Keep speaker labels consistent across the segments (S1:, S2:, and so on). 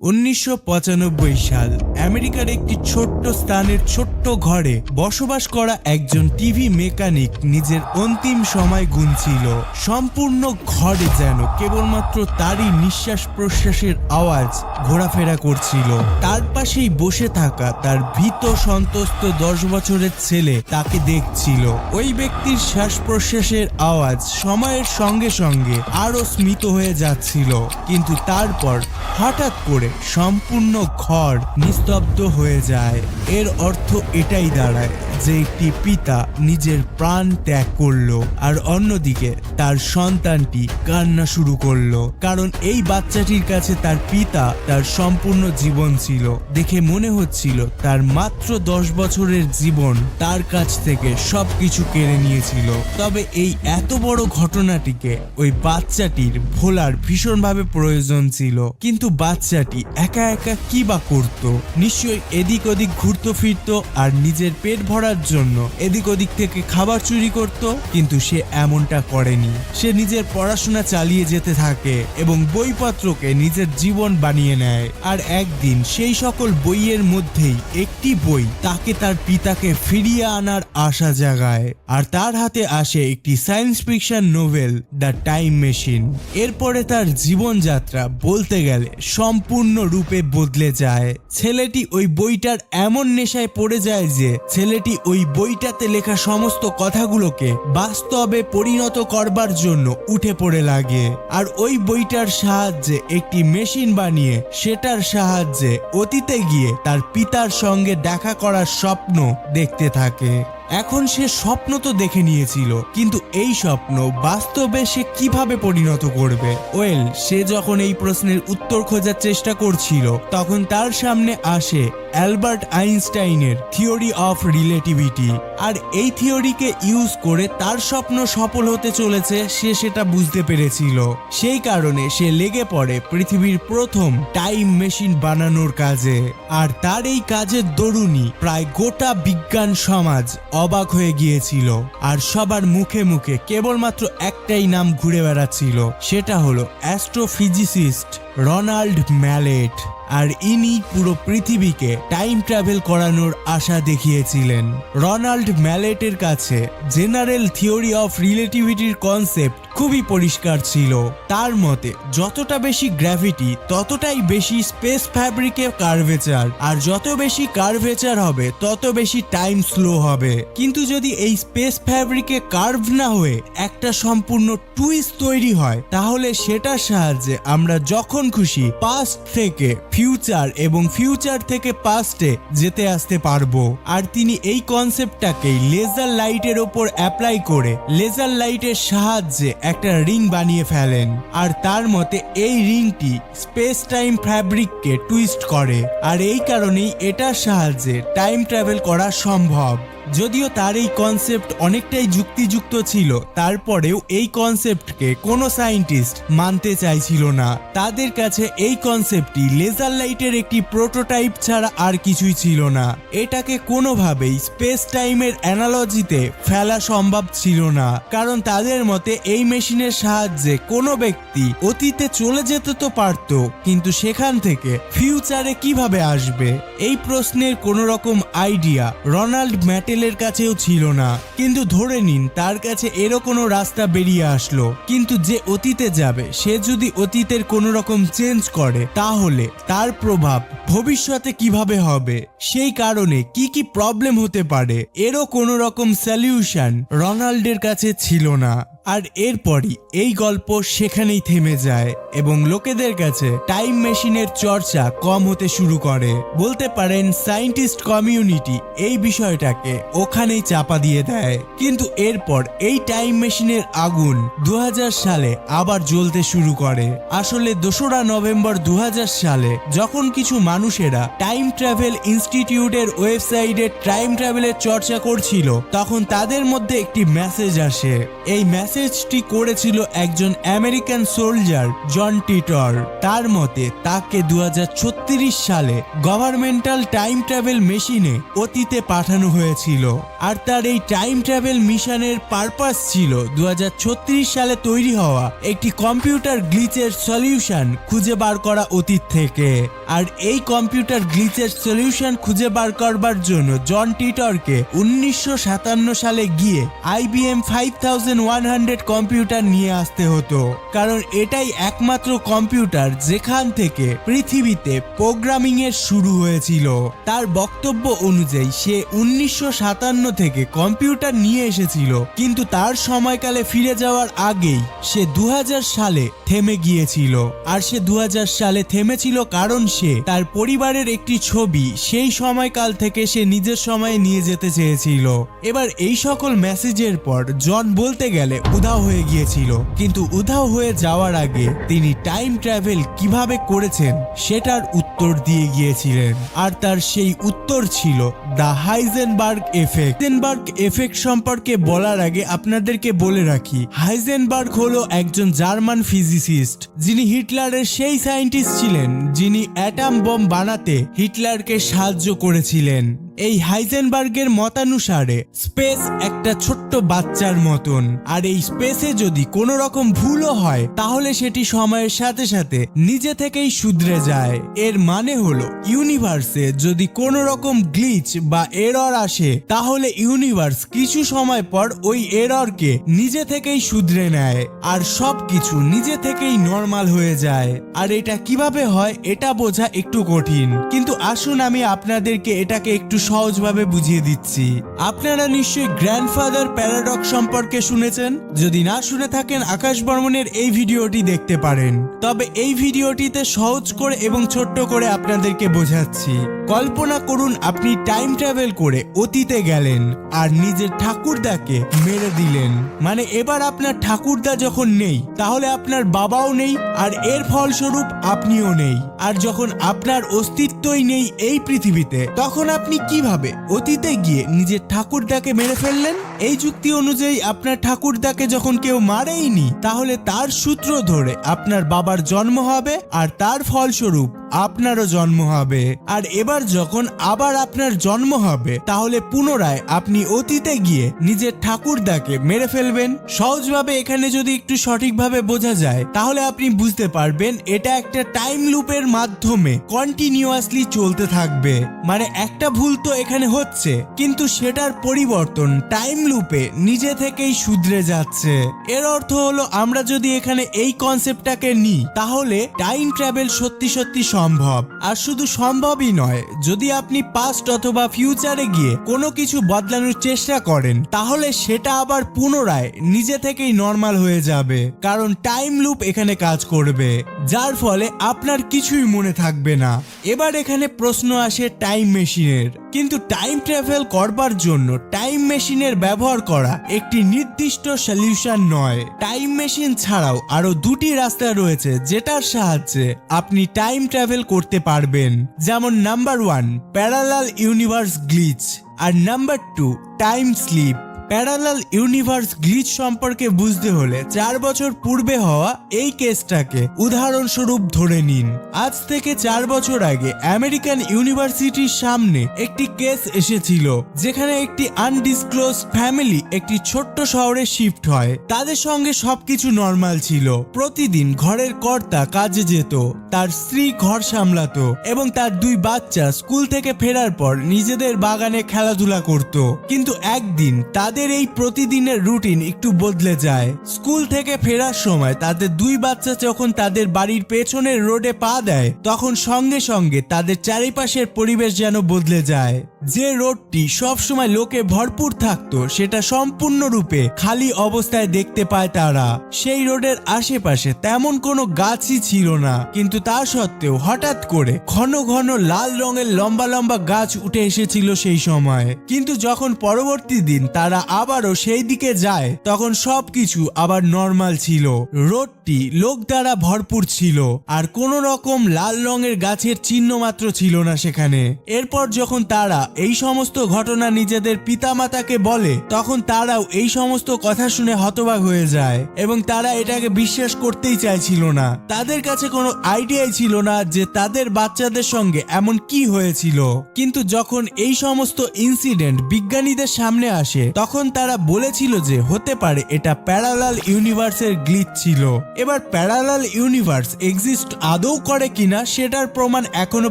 S1: উনিশশো পঁচানব্বই সাল আমেরিকার একটি ছোট্ট স্থানের ছোট্ট ঘরে বসবাস করা একজন টিভি মেকানিক নিজের অন্তিম সময় গুনছিল। সম্পূর্ণ ঘরে যেন কেবলমাত্র তারই নিঃশ্বাস প্রশ্বাসের আওয়াজ ঘোরাফেরা করছিল। তার পাশেই বসে থাকা তার ভীত সন্তস্ত দশ বছরের ছেলে তাকে দেখছিল। ওই ব্যক্তির শ্বাস প্রশ্বাসের আওয়াজ সময়ের সঙ্গে সঙ্গে আরও স্মিত হয়ে যাচ্ছিল। কিন্তু তারপর হঠাৎ করে সম্পূর্ণ ঘর নিস্তব্ধ হয়ে যায়। এর অর্থ এটাই দাঁড়ায় যে একটি পিতা নিজের প্রাণ ত্যাগ করল আর অন্যদিকে তার সন্তানটি কান্না শুরু করল। কারণ এই বাচ্চাটির কাছে তার পিতা তার সম্পূর্ণ জীবন ছিল। দেখে মনে হচ্ছিল তার মাত্র দশ বছরের জীবন তার কাছ থেকে সবকিছু কেড়ে নিয়েছিল। তবে এই এত বড় ঘটনাটিকে ওই বাচ্চাটির ভোলার ভীষণভাবে প্রয়োজন ছিল। কিন্তু বাচ্চাটি একা একা কি বা করত? নিশ্চয়ই এদিক ওদিক ঘুরতো ফিরতো আর নিজের পেট ভরার জন্য এদিক ওদিক থেকে খাবার চুরি করত, কিন্তু সে এমনটা করেনি। সে নিজের পড়াশোনা চালিয়ে যেতে থাকে এবং বইপত্রকে নিজের জীবন বানিয়ে নেয়। আর একদিন সেই সকল বইয়ের মধ্যেই একটি বই তাকে তার পিতাকে ফিরিয়ে আনার আশা জাগায়। আর তার হাতে আসে একটি science fiction novel the time machine এরপরে তার জীবনযাত্রা বলতে গেলে সম্পূর্ণ রূপে বদলে যায়। ছেলেটি ওই বইটার এমন নেশায় পড়ে যায় যে, ছেলেটি ওই বইটাতে লেখা সমস্ত কথাগুলোকে বাস্তবে পরিণত করবার জন্য উঠে পড়ে লাগে। আর ওই বইটার সাহায্যে একটি মেশিন বানিয়ে সেটার সাহায্যে অতীতে গিয়ে তার পিতার সঙ্গে দেখা করার স্বপ্ন দেখতে থাকে। এখন সে স্বপ্ন তো দেখে নিয়েছিল, কিন্তু এই স্বপ্ন বাস্তবে সে কীভাবে পরিণত করবে? ওয়েল, সে যখন এই প্রশ্নের উত্তর খোঁজার চেষ্টা করছিল, তখন তার সামনে আসে অ্যালবার্ট আইনস্টাইনের থিওরি অফ রিলেটিভিটি। আর এই থিওরিকে ইউজ করে তার স্বপ্ন সফল হতে চলেছে, সে সেটা বুঝতে পেরেছিল। সেই কারণে সে লেগে পড়ে পৃথিবীর প্রথম টাইম মেশিন বানানোর কাজে। আর তার এই কাজের দরুনই প্রায় গোটা বিজ্ঞান সমাজ অবাক হয়ে গিয়েছিল। আর সবার মুখে মুখে কেবলমাত্র একটাই নাম ঘুরে বেড়াচ্ছিল, সেটা হলো অ্যাস্ট্রোফিজিসিস্ট রোনাল্ড ম্যালেট। আর ইনি পুরো পৃথিবীকে টাইম ট্রাভেল করানোর আশা দেখিয়েছিলেন। রোনাল্ড ম্যালেটের কাছে জেনারেল থিওরি অফ রিলেটিভিটির কনসেপ্ট খুবই পরিষ্কার ছিল। তার মতে, যতটা বেশি গ্র্যাভিটি ততটাই বেশি স্পেস ফ্যাব্রিকে কার্ভেচার আর যত বেশি কার্ভেচার হবে, তত বেশি টাইম স্লো হবে। কিন্তু যদি এই স্পেস ফ্যাব্রিকে কার্ভ না হয়ে একটা সম্পূর্ণ টুইস্ট তৈরি হয়, তাহলে সেটার সাহায্যে আমরা যখন খুশি পাস্ট থেকে ফিউচার এবং ফিউচার থেকে পাস্টে যেতে আসতে পারব। আর তিনি এই কনসেপ্টটাকেই লেজার লাইটের ওপর অ্যাপ্লাই করে লেজার লাইটের সাহায্যে একটা রিং বানিয়ে ফেলেন। আর তার মতে, এই রিংটি স্পেস টাইম ফ্যাব্রিককে টুইস্ট করে। আর এই কারণেই এটার সাহায্যে টাইম ট্রাভেল করা সম্ভব। যদিও তার এই কনসেপ্ট অনেকটাই যুক্তিযুক্ত ছিল, তারপরেও এই কনসেপ্টকে কোনো সায়েন্টিস্ট মানতে চাইছিল না। তাদের কাছে এই কনসেপ্টটি লেজার লাইটের একটি প্রোটোটাইপ ছাড়া আর কিছুই ছিল না। এটাকে কোনোভাবেই স্পেস টাইমের অ্যানালজিতে ফেলা সম্ভব ছিল না। কারণ তাদের মতে এই মেশিনের সাহায্যে কোনো ব্যক্তি অতীতে চলে যেতে তো পারত, কিন্তু সেখান থেকে ফিউচারে কীভাবে আসবে? এই প্রশ্নের কোনো রকম আইডিয়া রোনাল্ড ম্যাটেলের কাছেও ছিল না। কিন্তু ধরে নিন, তার কাছে এরও কোনো রাস্তা বেরিয়ে আসলো। কিন্তু যে অতীতে যাবে, সে যদি অতীতের কোনো রকম চেঞ্জ করে, তাহলে তার প্রভাব ভবিষ্যতে কীভাবে হবে? সেই কারণে কি কি প্রবলেম হতে পারে? এরও কোনো রকম সলিউশন রোনাল্ডের কাছে ছিল না। আর এরপরই এই গল্প সেখানেই থেমে যায় এবং লোকেদের কাছে টাইম মেশিনের চর্চা কম হতে শুরু করে। বলতে পারেন সায়েন্টিস্ট কমিউনিটি এই বিষয়টাকে ওখানেই চাপা দিয়ে দেয়। কিন্তু এরপর এই টাইম মেশিনের আগুন দু হাজার সালে আবার জ্বলতে শুরু করে। আসলে দোসরা নভেম্বর দু হাজার সালে যখন কিছু মানুষেরা টাইম ট্রাভেল ইনস্টিটিউটের ওয়েবসাইটে টাইম ট্রাভেলের চর্চা করছিল, তখন তাদের মধ্যে একটি মেসেজ আসে। এই মেসেজ মেসেজটি করেছিল একজন আমেরিকান সোলজার জন টিটর। তার মতে, তাকে দুহাজার ছত্রিশ সালে গভর্নমেন্টাল টাইম ট্রাভেল মেশিনে অতীতে পাঠানো হয়েছিল। আর তার এই টাইম ট্রাভেল মিশনের পারপাস ছিল দুহাজার ছত্রিশ সালে তৈরি হওয়া একটি কম্পিউটার গ্লিচের সলিউশন খুঁজে বার করা অতীত থেকে। আর এই কম্পিউটার গ্লিচের সলিউশন খুঁজে বার করবার জন্য জন টিটরকে উনিশশো সাতান্ন সালে গিয়ে IBM five thousand one hundred computer নিয়ে আসতে হতো। কারণ এটাই একমাত্র কম্পিউটার যেখান থেকে পৃথিবীতে প্রোগ্রামিং এর শুরু হয়েছিল। তার বক্তব্য অনুযায়ী সে উনিশশো সাতান্ন থেকে কম্পিউটার নিয়ে এসেছিল। কিন্তু তার সময়কালে ফিরে যাওয়ার আগেই সে দু সালে থেমে গিয়েছিল। আর সে দু হাজার সালে থেমেছিল কারণ সে তার পরিবারের একটি ছবি সেই সময়কাল থেকে সে নিজের সময়ে নিয়ে যেতে চেয়েছিল। এবার এই সকল মেসেজের পর জন বলতে গেলে উধাও হয়ে গিয়েছিল। কিন্তু উধাও হয়ে যাওয়ার আগে তিনি টাইম ট্রাভেল কীভাবে করেছেন সেটার উত্তর দিয়ে গিয়েছিলেন। আর তার সেই উত্তর ছিল the Heisenberg effect. Heisenberg effect সম্পর্কে বলার আগে আপনাদেরকে বলে রাখি, হাইজেনবার্গ হলো একজন জার্মান ফিজিসিস্ট, যিনি হিটলারের সেই সায়েন্টিস্ট ছিলেন, যিনি অ্যাটাম বম বানাতে হিটলারকে সাহায্য করেছিলেন। এই হাইজেনবার্গের মতানুসারে স্পেস একটা ছোট্ট বাচ্চার মতন। আর এই স্পেসে যদি কোনো রকম ভুলও হয়, তাহলে সেটি সময়ের সাথে সাথে নিজে থেকেই শুধরে যায়। এর মানে হলো, ইউনিভার্সে যদি কোনো রকম গ্লিচ বা এরর আসে, তাহলে ইউনিভার্স কিছু সময় পর ওই এররকে নিজে থেকেই শুধরে নেয়। আর সব কিছু নিজে থেকেই নর্মাল হয়ে যায়। আর এটা কীভাবে হয়, এটা বোঝা একটু কঠিন। কিন্তু আসুন আমি আপনাদেরকে এটাকে একটু সহজভাবে বুঝিয়ে দিচ্ছি। আপনারা নিশ্চয়ই গ্র্যান্ডফাদার প্যারাডক্স সম্পর্কে শুনেছেন? যদি না শুনে থাকেন আকাশ বর্মনের এই ভিডিওটি দেখতে পারেন। তবে এই ভিডিওটিতে সহজ করে এবং ছোট্ট করে আপনাদেরকে বোঝাচ্ছি। কল্পনা করুন আপনি টাইম ট্রাভেল করে অতীতে গেলেন আর নিজের ঠাকুরদাকে মেরে দিলেন। মানে এবার আপনার ঠাকুরদা যখন নেই, তাহলে আপনার বাবাও নেই আর এর ফলস্বরূপ আপনিও নেই। আর যখন আপনার অস্তিত্বই নেই এই পৃথিবীতে, তখন আপনি কীভাবে অতীতে গিয়ে নিজের ঠাকুরদাকে মেরে ফেললেন? এই যুক্তি অনুযায়ী আপনার ঠাকুরদাকে যখন কেউ মারেইনি, তাহলে তার সূত্র ধরে আপনার বাবার জন্ম হবে আর তার ফলস্বরূপ আপনারও জন্ম হবে। আর এবার যখন আবার আপনার জন্ম হবে, তাহলে পুনরায় আপনি অতীতে গিয়ে নিজের ঠাকুরদাকে মেরে ফেলবেন। সহজভাবে এখানে যদি একটু সঠিকভাবে বোঝা যায়, তাহলে আপনি বুঝতে পারবেন এটা একটা টাইম লুপের মাধ্যমে কন্টিনিউয়াসলি চলতে থাকবে। মানে একটা ভুল তো এখানে হচ্ছে, কিন্তু সেটার পরিবর্তন টাইম লুপে নিজে থেকেই শুধরে যাচ্ছে। এর অর্থ হলো, আমরা যদি এখানে এই কনসেপ্টটাকে নিই, তাহলে টাইম ট্রাভেল সত্যি সত্যি সম্ভব। আর শুধু সম্ভবই নয়, যদি আপনি পাস্ট অথবা ফিউচারে গিয়ে কোনো কিছু বদলানোর চেষ্টা করেন, তাহলে সেটা আবার পুনরায় নিজে থেকেই নর্মাল হয়ে যাবে। কারণ টাইম লুপ এখানে কাজ করবে, যার ফলে আপনার কিছুই মনে থাকবে না। এবার এখানে প্রশ্ন আসে টাইম মেশিনের কিন্তু টাইম ট্রাভেল করবার জন্য টাইম মেশিনের ব্যবহার করা একটি নির্দিষ্ট সলিউশন নয়। টাইম মেশিন ছাড়াও আরও দুটি রাস্তা রয়েছে, যেটার সাহায্যে আপনি টাইম ট্রাভেল করতে পারবেন। যেমন number one parallel universe glitch আর number two time slip parallel universe glitch সম্পর্কে বুঝতে হলে চার বছর পূর্বে হওয়া এই কেসটাকে উদাহরণস্বরূপ ধরে নিন। আজ থেকে চার বছর আগে আমেরিকান ইউনিভার্সিটির সামনে একটি কেস এসেছিল, যেখানে একটি আনডিসক্লোজ ফ্যামিলি একটি ছোট্ট শহরে শিফট হয়। তাদের সঙ্গে সবকিছু নর্মাল ছিল। প্রতিদিন ঘরের কর্তা কাজে যেত, তার স্ত্রী ঘর সামলাতো এবং তার দুই বাচ্চা স্কুল থেকে ফেরার পর নিজেদের বাগানে খেলাধুলা করত। কিন্তু একদিন তাদের এই প্রতিদিনের রুটিন একটু বদলে যায়। স্কুল থেকে ফেরার সময় তাদের দুই বাচ্চা যখন তাদের বাড়ির পেছনের রোডে পা দেয়, তখন সঙ্গে সঙ্গে তাদের চারিপাশের পরিবেশ যেন বদলে যায়। যে রোডটি সবসময় লোকে ভরপুর থাকতো, সেটা সম্পূর্ণরূপে খালি অবস্থায় দেখতে পায় তারা। সেই রোডের আশেপাশে তেমন কোনো গাছই ছিল না। কিন্তু তা সত্ত্বেও হঠাৎ করে ঘন ঘন লাল রঙের লম্বা লম্বা গাছ উঠে এসেছিল সেই সময়। কিন্তু যখন পরবর্তী দিন তারা আবারও সেই দিকে যায়, তখন সবকিছু আবার নর্মাল ছিল। রোডটি লোক দ্বারা ভরপুর ছিল, আর কোনো রকম লাল রঙের গাছের চিহ্ন মাত্র ছিল না সেখানে। এরপর যখন তারা এই সমস্ত ঘটনা নিজেদের পিতামাতাকে বলে, তখন তারাও এই সমস্ত কথা শুনে হতবাক হয়ে যায় এবং তারা এটাকে বিশ্বাস করতেই চাইছিল না। তাদের কাছে কোনো আইডিয়াই ছিল না যে তাদের বাচ্চাদের সঙ্গে এমন কি হয়েছিল। কিন্তু যখন এই সমস্ত ইনসিডেন্ট বিজ্ঞানীদের সামনে আসে, তখন তারা বলেছিল যে হতে পারে এটা প্যারালাল ইউনিভার্সের গ্লিচ ছিল। এবার প্যারালাল ইউনিভার্স এক্সিস্ট আদৌ করে কিনা, সেটার প্রমাণ এখনও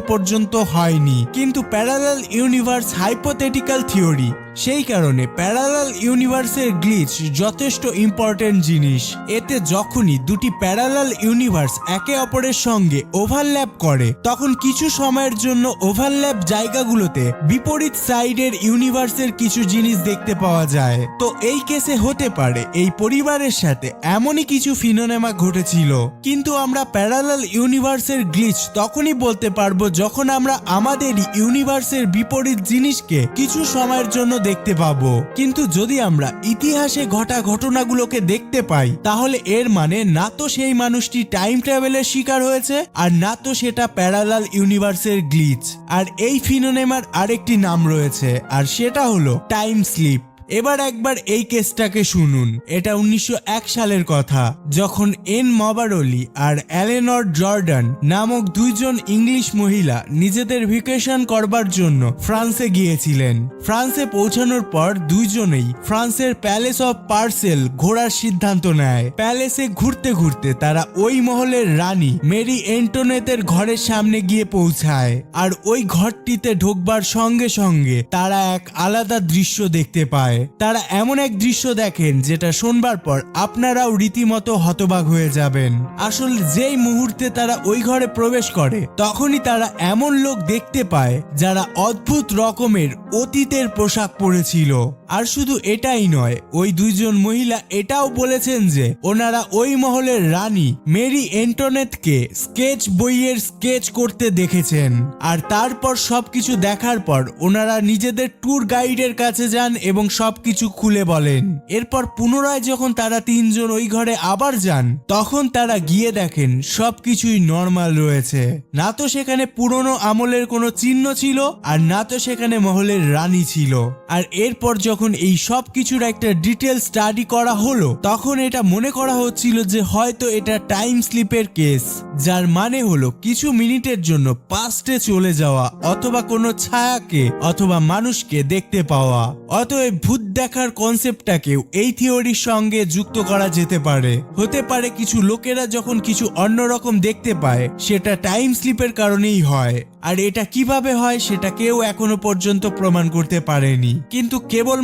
S1: পর্যন্ত হয়নি। কিন্তু প্যারালাল ইউনিভার্স হাইপোথেটিক্যাল থিওরি সেই কারণে প্যারালাল ইউনিভার্সের গ্লিচ যথেষ্ট ইম্পর্টেন্ট জিনিস। এতে যখনই দুটি প্যারালাল ইউনিভার্স একে অপরের সঙ্গে ওভারল্যাপ করে, তখন কিছু সময়ের জন্য ওভারল্যাপ জায়গাগুলোতে বিপরীত সাইডের ইউনিভার্সের কিছু জিনিস দেখতে পাওয়া যায়। তো এই কেসে হতে পারে, এই পরিবারের সাথে এমনই কিছু ফিনোনেমা ঘটেছিল। কিন্তু আমরা প্যারালাল ইউনিভার্সের গ্লিচ তখনই বলতে পারব যখন আমরা আমাদের ইউনিভার্সের বিপরীত জিনিসকে কিছু সময়ের জন্য দেখতে পাব। কিন্তু যদি আমরা ইতিহাসে ঘটা ঘটনাগুলোকে দেখতে পাই, তাহলে এর মানে না তো সেই মানুষটি টাইম ট্রাভেলের শিকার হয়েছে, আর না তো সেটা প্যারালাল ইউনিভার্সের গ্লিচ আর এই ফিনোনেমার আরেকটি নাম রয়েছে, আর সেটা হলো টাইম স্লিপ এবার একবার এই কেসটাকে শুনুন। এটা উনিশশো এক সালের কথা, যখন এন মবারলি আর অ্যালেনর জর্ডান নামক দুইজন ইংলিশ মহিলা নিজেদের ভিকেশন করবার জন্য ফ্রান্সে গিয়েছিলেন। ফ্রান্সে পৌঁছানোর পর দুইজনেই ফ্রান্সের প্যালেস অফ পার্সেল ঘোরার সিদ্ধান্ত নেয়। প্যালেসে ঘুরতে ঘুরতে তারা ওই মহলের রানী মেরি এন্টোনেতের ঘরের সামনে গিয়ে পৌঁছায় আর ওই ঘরটিতে ঢোকবার সঙ্গে সঙ্গে তারা এক আলাদা দৃশ্য দেখতে পায়। তারা এমন এক দৃশ্য দেখেন যেটা শোনবার পর আপনারাও রীতিমতো হতবাক হয়ে যাবেন। আসলে যেই মুহূর্তে তারা ওই ঘরে প্রবেশ করে, তখনই তারা এমন লোক দেখতে পায় যারা অদ্ভুত রকমের অতীতের পোশাক পরেছিল। আর শুধু এটাই নয়, ওই দুইজন মহিলা এটাও বলেছেন যে ওনারা ওই মহলের রানী মেরি এন্টোনেটকে স্কেচ বইয়ের স্কেচ করতে দেখেছেন। আর তারপর সবকিছু দেখার পর ওনারা নিজেদের ট্যুর গাইডের কাছে যান এবং সবকিছু খুলে বলেন। এরপর পুনরায় যখন তারা তিনজন ওই ঘরে আবার যান, তখন তারা গিয়ে দেখেন সবকিছুই নর্মাল রয়েছে। না তো সেখানে পুরনো আমলের কোনো চিহ্ন ছিল, আর না তো সেখানে মহলের রানী ছিল। আর এরপর যখন এই সব কিছুর একটা ডিটেল স্টাডি করা হলো, তখন এটা মনে করা হচ্ছিল যে হয়তো এটা টাইম স্লিপের কেস যার মানে হলো কিছু মিনিটের জন্য পাস্টে চলে যাওয়া অথবা কোনো ছায়াকে অথবা মানুষকে দেখতে পাওয়া। অতএব ভূত দেখার কনসেপ্টটাকেও এই থিওরির সঙ্গে যুক্ত করা যেতে পারে। হতে পারে কিছু লোকেরা যখন কিছু অন্যরকম দেখতে পায়, সেটা টাইম স্লিপের কারণেই হয়। আর এটা কীভাবে হয়, সেটা কেউ এখনও পর্যন্ত প্রমাণ করতে পারেনি। কিন্তু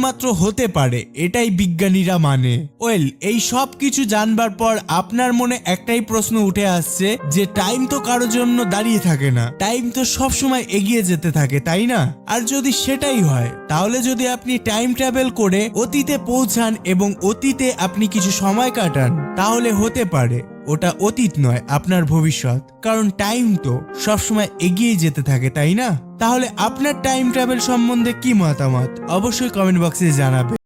S1: কেবলমাত্র হতে পারে, এটাই বিজ্ঞানীরা মানে। ওয়েল, এই সব কিছু জানবার পর আপনার মনে একটাই প্রশ্ন উঠে আসছে যে টাইম তো কারোর জন্য দাঁড়িয়ে থাকে না। টাইম তো সব সময় এগিয়ে যেতে থাকে, তাই না? আর যদি সেটাই হয়, তাহলে যদি আপনি টাইম ট্রাভেল করে অতীতে পৌঁছান এবং অতীতে আপনি কিছু সময় কাটান, তাহলে হতে পারে। ওটা অতীত নয়, আপনার ভবিষ্যৎ। কারণ টাইম তো সবসময় এগিয়ে যেতে থাকে, তাই না? তাহলে আপনার টাইম ট্রাভেল সম্বন্ধে কি মতামত? অবশ্যই কমেন্ট বক্সে জানাবে